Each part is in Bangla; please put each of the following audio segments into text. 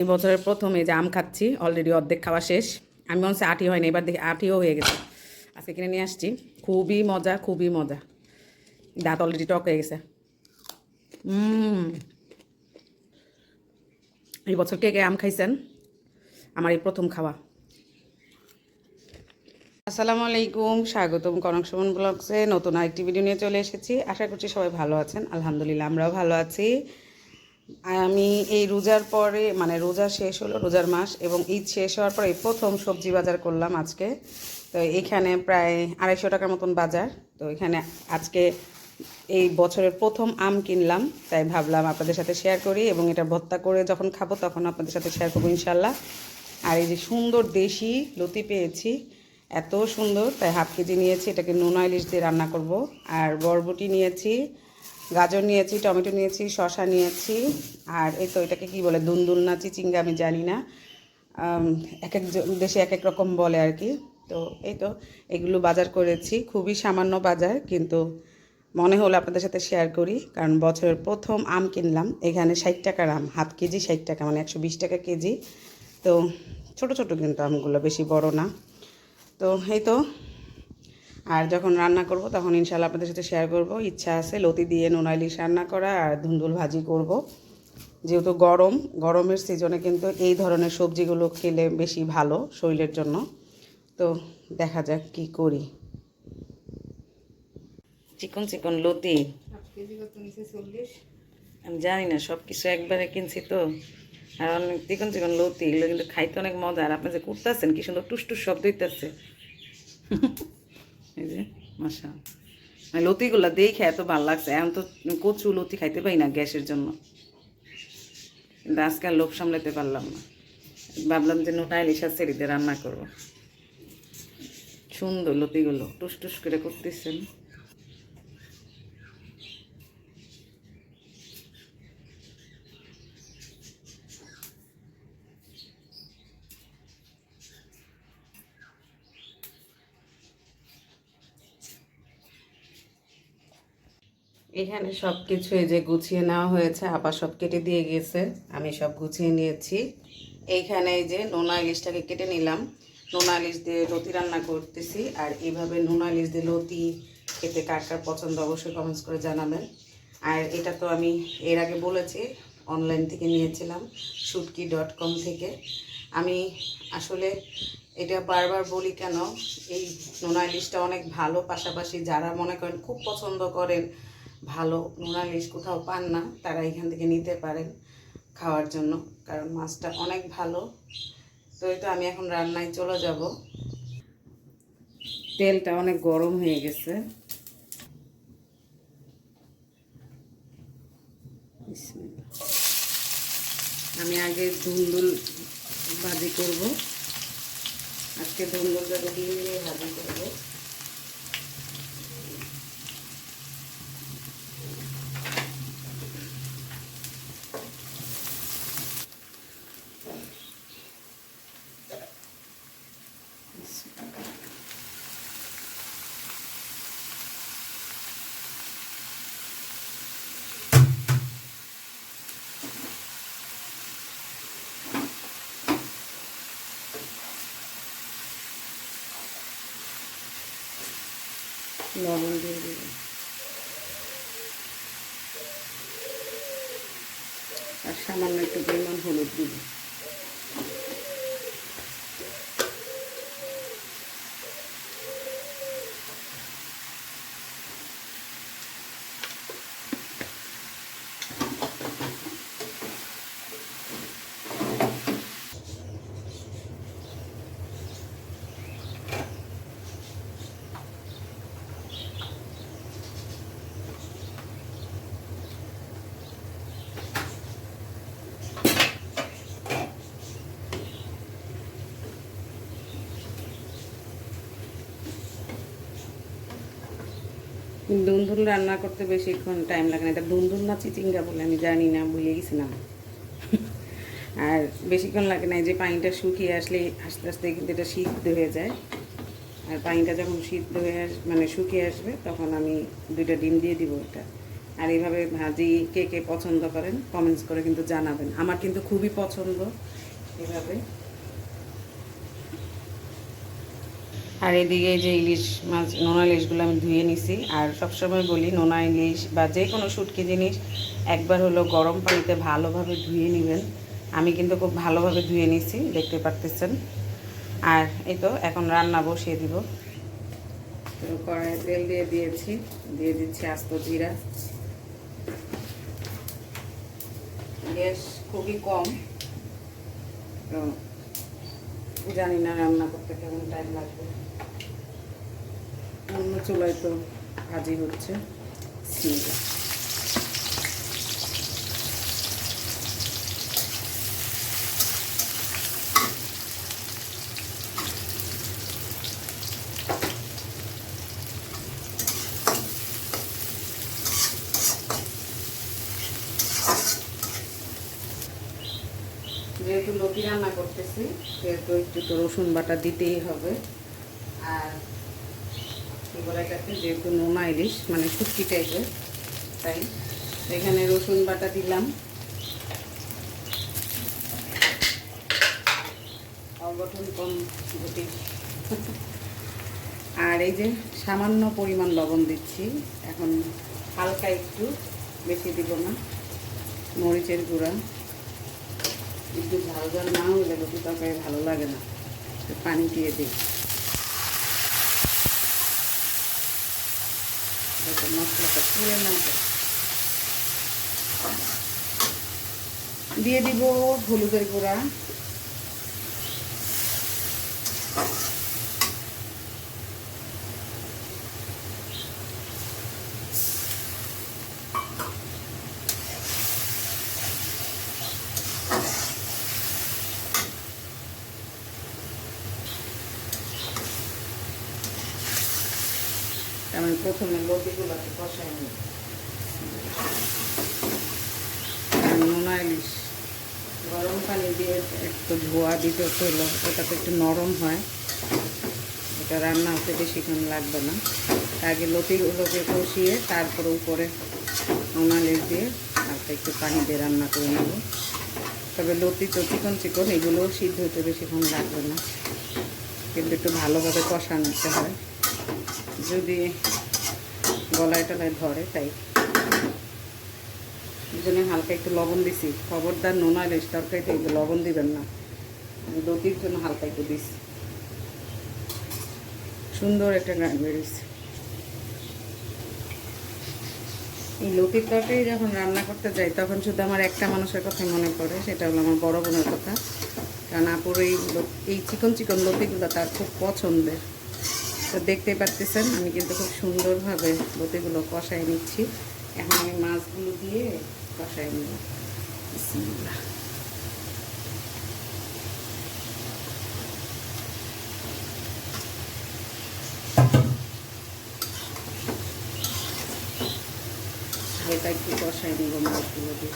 এই বছরের প্রথম যে আম খাচ্ছি অলরেডি অর্ধেক খাওয়া শেষ। আমি মনে হচ্ছে আটি হয়নি, এবার দেখি আটিও হয়ে গেছে। আজকে কিনে নিয়ে আসছি। খুবই মজা খুবই মজা। দাঁত অলরেডি টক হয়ে গেছে। এই বছর কে কে আম খাইছেন? আমার এই প্রথম খাওয়া। আসসালামু আলাইকুম, স্বাগতম কনক সুমন ব্লগসে। নতুন আরেকটি ভিডিও নিয়ে চলে এসেছি। আশা করছি সবাই ভালো আছেন। আলহামদুলিল্লাহ, আমরাও ভালো আছি। আমি এই রোজার পরে মানে রোজা শেষ হলো, রোজার মাস, এবং ঈদ শেষ হওয়ার পরে প্রথম সবজি বাজার করলাম আজকে। তো এখানে প্রায় আড়াইশো টাকার মতন বাজার। তো এখানে আজকে এই বছরের প্রথম আম কিনলাম, তাই ভাবলাম আপনাদের সাথে শেয়ার করি, এবং এটা ভর্তা করে যখন খাব তখন আপনাদের সাথে শেয়ার করব ইনশাল্লাহ আর এই যে সুন্দর দেশি লতি পেয়েছি, এত সুন্দর, তাই হাফ কেজি নিয়েছি, এটাকে নুন ইলিশ দিয়ে রান্না করব। আর বরবটি নিয়েছি গাজর নিয়েছি, টমেটো নিয়েছি, শসা নিয়েছি, আর এই তো এটাকে কি বলে, দুনদুল না, চিচিঙ্গা আমি জানি না। এক এক দেশে এক এক রকম বলে আর কি। তো এই তো এগুলো বাজার করেছি, খুবই সামান্য বাজার, কিন্তু মনে হলো আপনাদের সাথে শেয়ার করি, কারণ বছরের প্রথম আম কিনলাম, এখানে ষাট টাকার আম, হাফ কেজি ষাট টাকা মানে একশো বিশ টাকা কেজি। তো ছোট ছোট কিন্তু আমগুলো, বেশি বড় না। তো এই তো আর যখন রান্না করব তখন ইনশাল্লাহ আপনাদের সাথে শেয়ার করব। ইচ্ছা আছে লতি দিয়ে নোনা ইলিশ রান্না করা আর ধুন্দুল ভাজি করব। যেহেতু গরম গরমের সিজনে কিন্তু এই ধরনের সবজিগুলো খেলে বেশি ভালো শরীরের জন্য। তো দেখা যাক কি করি। চিকন চিকন লতি। আমি জানি না সব কিছু একবারে কিনছি তো। আর অনেক চিকন চিকন লতি এগুলো কিন্তু খাইতে অনেক মজা। আর আপনি যে করতেছেন কি সুন্দর টুস টুস শব্দ হইতেছে। এই যে মাসা মানে লতিগুলা দেখে এত ভালো লাগছে। এখন তো কচু লতি খাইতে পাই না গ্যাসের জন্য। কিন্তু আজকাল লোভ সামলাতে পারলাম না। ভাবলাম যে নোটা ইলিশা ছেড়ে রান্না করব। সুন্দর লতিগুলো। টুস টুস করে করতেছেন। এখানে সব কিছু এই যে গুছিয়ে নেওয়া হয়েছে, আবার সব কেটে দিয়ে গেছে। আমি সব গুছিয়ে নিয়েছি। এইখানে এই যে নোনা ইলিশটাকে কেটে নিলাম। নোনা ইলিশ দিয়ে লতি রান্না করতেছি। আর এইভাবে নোনা ইলিশ দিয়ে লতি খেতে কার কার পছন্দ অবশ্যই কমেন্টস করে জানাবেন। আর এটা তো আমি এর আগে বলেছি অনলাইন থেকে নিয়েছিলাম শুটকি ডট কম থেকে। আমি আসলে এটা বারবার বলি কেন, এই নোনা ইলিশটা অনেক ভালো, পাশাপাশি যারা মনে করেন খুব পছন্দ করেন ভালো নোনা ইলিশ কোথাও পান না, তারা এখান থেকে নিতে পারেন খাওয়ার জন্য, কারণ মাছটা অনেক ভালো। তো এই তো আমি এখন রান্নায় চলে যাব। তেলটা অনেক গরম হয়ে গেছে। আমি আগে ধুন্দুল ভাজি করব। আজকে ধুন্দুলটাকে দিয়ে ভাজি করব। লবণ দিয়ে দেবো আর সামান্য একটু পরিমাণ হলুদ দিব দুন্দুল রান্না করতে বেশিক্ষণ টাইম লাগে না। এটা দুন্দুল না চিচিঙ্গা বলে, আমি জানি না, ভুলে গেছিলাম আর বেশিক্ষণ লাগে না যে পানিটা শুকিয়ে আসলে আস্তে আস্তে কিন্তু এটা সিদ্ধ হয়ে যায়। আর পানিটা যখন সিদ্ধ হয়ে আস মানে শুকিয়ে আসবে, তখন আমি দুইটা ডিম দিয়ে দিব এটা। আর এইভাবে ভাজি কে কে পছন্দ করেন কমেন্টস করে কিন্তু জানাবেন। আমার কিন্তু খুবই পছন্দ এভাবে। আর এদিকে যে ইলিশ মাছ, নোনা ইলিশগুলো আমি ধুয়ে নিছি। আর সবসময় বলি, নোনা ইলিশ বা যে কোনো শুটকি জিনিস একবার হলো গরম পানিতে ভালোভাবে ধুয়ে নেবেন। আমি কিন্তু খুব ভালোভাবে ধুয়ে নিছি, দেখতে পারতেছেন। আর এই তো, এখন রান্না বসিয়ে দিব। তো কড়াই তেল দিয়ে দিয়েছি, দিয়ে দিচ্ছি আস্ত জিরা। গ্যাস খুবই কম। তো জানি না রান্না করতে কেমন টাইম লাগবে। অন্য চুলায় তো ভাজি হচ্ছে। সিঙ্গা যেহেতু লতি রান্না করতেছি, সেহেতু একটু তো রসুন বাটা দিতেই হবে। আর বলে এটাকে যেহেতু নোনা ইলিশ মানে শুটকি টাইপের তাই এখানে রসুন বাটা দিলাম। অগঠন কম গুটি আর এই যে সামান্য পরিমাণ লবণ দিচ্ছি, এখন হালকা একটু বেশি দিব না, মরিচের গুঁড়া। একটু ঝাল ঝাল না হলে রুটি তরকারি ভালো লাগে না পানি দিয়ে দিই। যাতে মশলাটা পুড়ে না যায় দিয়ে দিব হলুদের গুঁড়া। আমি প্রথমে লতিগুলোকে কষাই নিই। নোনা ইলিশ গরম পানি দিয়ে একটু ধোয়া দিতে হলো ওটা তো একটু নরম হয়। এটা রান্না হতে বেশিক্ষণ লাগবে না। আগে লতিগুলোকে কষিয়ে তারপরে উপরে নোনা ইলিশ দিয়ে হালকা একটু পানি দিয়ে রান্না করে নেব। তবে লতি তো চিকন চিকন, এগুলোও সিদ্ধ হতে বেশিক্ষণ লাগবে না। কিন্তু একটু ভালোভাবে কষা নিতে হয়। যদি গলায় টলায় ধরে, তাই। জন্য হালকা একটু লবণ দিছি। খবরদার নোনা ইলিশ তরকারিতে একটু লবণ দিবেন না, দতির জন্য হালকা একটু দিছি। সুন্দর একটা গান বেরিয়েছে এই লতির তরকারি যখন রান্না করতে যাই, তখন শুধু আমার একটা মানুষের কথা মনে পড়ে, সেটা হলো আমার বড় বোনের কথা। কারণ আপুর এই এই চিকন চিকন লতিগুলো তার খুব পছন্দের। তো দেখতে পাচ্ছেন আমি কিন্তু খুব সুন্দরভাবে লতিগুলো কষাই নিচ্ছি। এখন আমি মাছগুলো দিয়ে কষাই নিব। বিসমিল্লাহ। হালকা একটু কষাই নিব মাছগুলো দিয়ে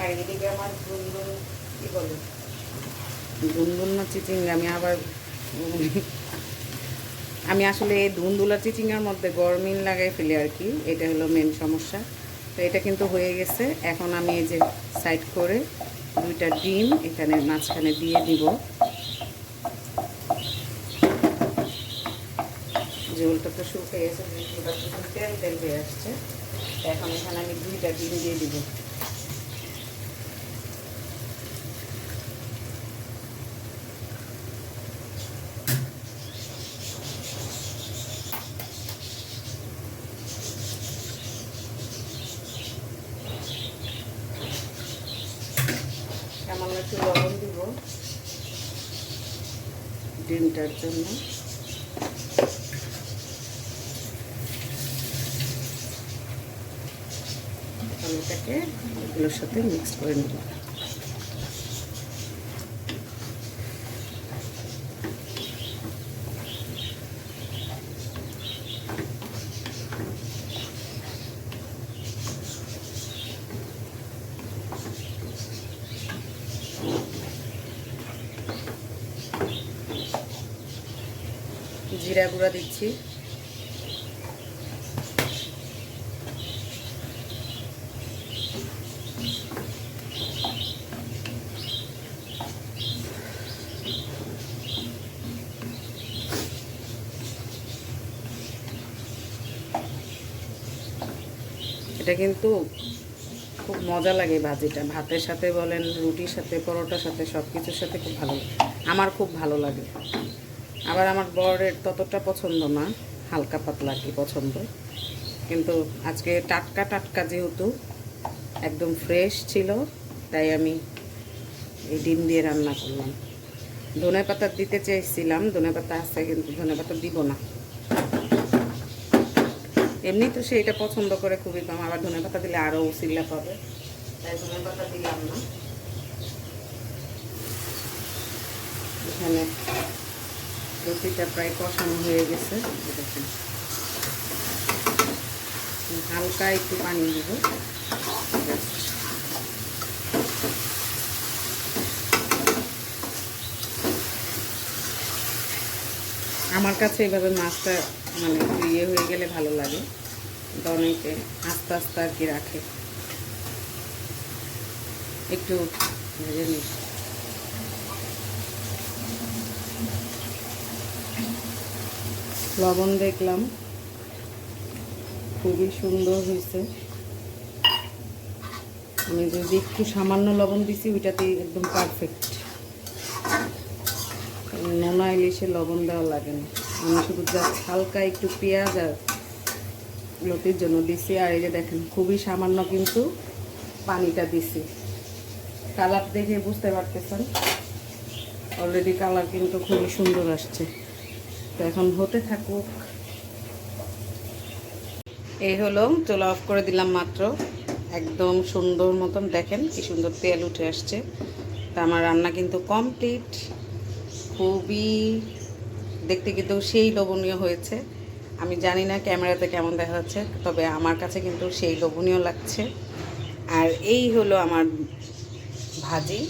আর এদিকে আমার আমি আবার আমি আসলে এই ধুন্দুলা চিচিঙ্গার মধ্যে গরমিন লাগাই ফেলি আর কি, এটা হলো মেন সমস্যা। তো এটা কিন্তু হয়ে গেছে। এখন আমি এই যে সাইড করে দুইটা ডিম এখানে মাঝখানে দিয়ে দিব। ঝোলটা তো শুকিয়ে গেছে তেল তেল হয়ে আসছে। এখন এখানে আমি দুইটা ডিম দিয়ে দিব সামান্য একটু লবণ দিব ডিমটার জন্য। আমি তাকে এগুলোর সাথে মিক্স করে নেব। জিরা গুঁড়া দিচ্ছি। এটা কিন্তু খুব মজা লাগে ভাজিটা। ভাতের সাথে বলেন, রুটির সাথে, পরোটার সাথে সব কিছুর সাথে খুব ভালো লাগে। আমার খুব ভালো লাগে। আবার আমার বরের ততটা পছন্দ না, হালকা পাতলা কি পছন্দ। কিন্তু আজকে টাটকা টাটকা যেহেতু, একদম ফ্রেশ ছিল, তাই আমি এই ডিম দিয়ে রান্না করলাম। ধনে পাতা দিতে চেয়েছিলাম, ধনে পাতা আছে কিন্তু ধনে পাতা দিব না। এমনি তো সে এটা পছন্দ করে খুবই কম, আবার ধনে পাতা দিলে আরও উসিল্লা পাবে, তাই ধনে পাতা দিলাম না। এখানে রুটিটা প্রায় কষানো হয়ে গেছে। দেখেন। হালকা একটু পানি দিব। আমার কাছে এভাবে মাছটা মানে ইয়ে হয়ে গেলে ভালো লাগে। অনেকে আস্তে আস্তে আর কি রাখে। একটু ভেজে নিই। লবণ দেখলাম। খুবই সুন্দর হয়েছে। আমি যদি একটু সামান্য লবণ দিছি, ওইটাতেই একদম পারফেক্ট নোনা ইলিশে লবণ দেওয়া লাগে না। আমি শুধু জাস্ট হালকা একটু পেঁয়াজ আর লতির জন্য দিছি। আর এই যে দেখেন, খুবই সামান্য কিন্তু পানিটা দিছি। কালার দেখে বুঝতে পারতেছেন? অলরেডি কালার কিন্তু খুবই সুন্দর আসছে। তো এখন হতে থাকুক। এই হলো, চুলা অফ করে দিলাম মাত্র। একদম সুন্দর মতন দেখেন কি সুন্দর তেল উঠে আসছে। তা আমার রান্না কিন্তু কমপ্লিট। খুবই, দেখতে কিন্তু সেই লোভনীয় হয়েছে। আমি জানি না ক্যামেরাতে কেমন দেখা যাচ্ছে, তবে আমার কাছে কিন্তু সেই লোভনীয় লাগছে। আর এই হলো আমার ভাজি,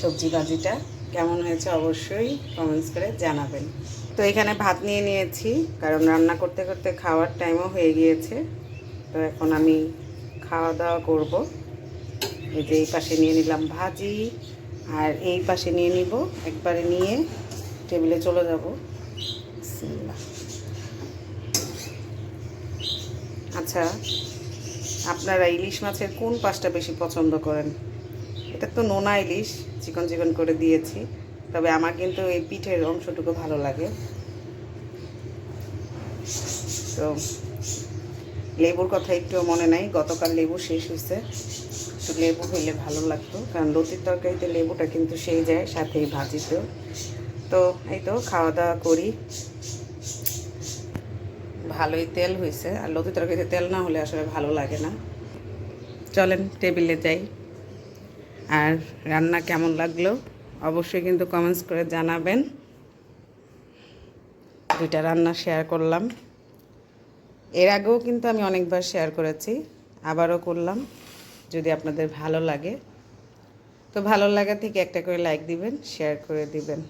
সবজি ভাজিটা। কেমন হয়েছে অবশ্যই কমেন্টস করে জানাবেন। তো এখানে ভাত নিয়ে নিয়েছি, কারণ রান্না করতে করতে খাওয়ার টাইমও হয়ে গিয়েছে। তো এখন আমি খাওয়া দাওয়া করব। এই যে এই পাশে নিয়ে নিলাম ভাজি, আর এই পাশে নিয়ে নিব, একবারে নিয়ে টেবিলে চলে যাব। আচ্ছা আপনারা ইলিশ মাছের কোন পাশটা বেশি পছন্দ করেন? এটা তো নোনা ইলিশ, চিকন চিকন করে দিয়েছি। তবে আমার কিন্তু এই পিঠের অংশটুকু ভালো লাগে। তো লেবুর কথা একটু মনে নাই, গতকাল লেবু শেষ হয়েছে। একটু লেবু হইলে ভালো লাগতো, কারণ লতির তরকারিতে লেবুটা কিন্তু সেই যায়, সাথেই ভাজিতেও তো এই তো খাওয়া দাওয়া করি। ভালোই তেল হয়েছে, আর লতি তরকারিতে তেল না হলে আসলে ভালো লাগে না। চলেন টেবিলে যাই। আর রান্না কেমন লাগল? অবশ্যই কিন্তু কমেন্টস করে জানাবেন। দুইটা রান্না শেয়ার করলাম। এর আগেও কিন্তু আমি অনেকবার শেয়ার করেছি, আবারও করলাম, যদি আপনাদের ভালো লাগে। তো ভালো লাগা থেকে একটা করে লাইক দিবেন শেয়ার করে দিবেন।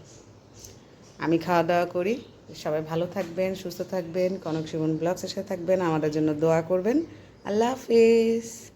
আমি খাওয়া দাওয়া করি, সবাই ভালো থাকবেন, সুস্থ থাকবেন কনক সুমন ব্লগসের সাথে থাকবেন, আমাদের জন্য দোয়া করবেন। আল্লাহ হাফিজ।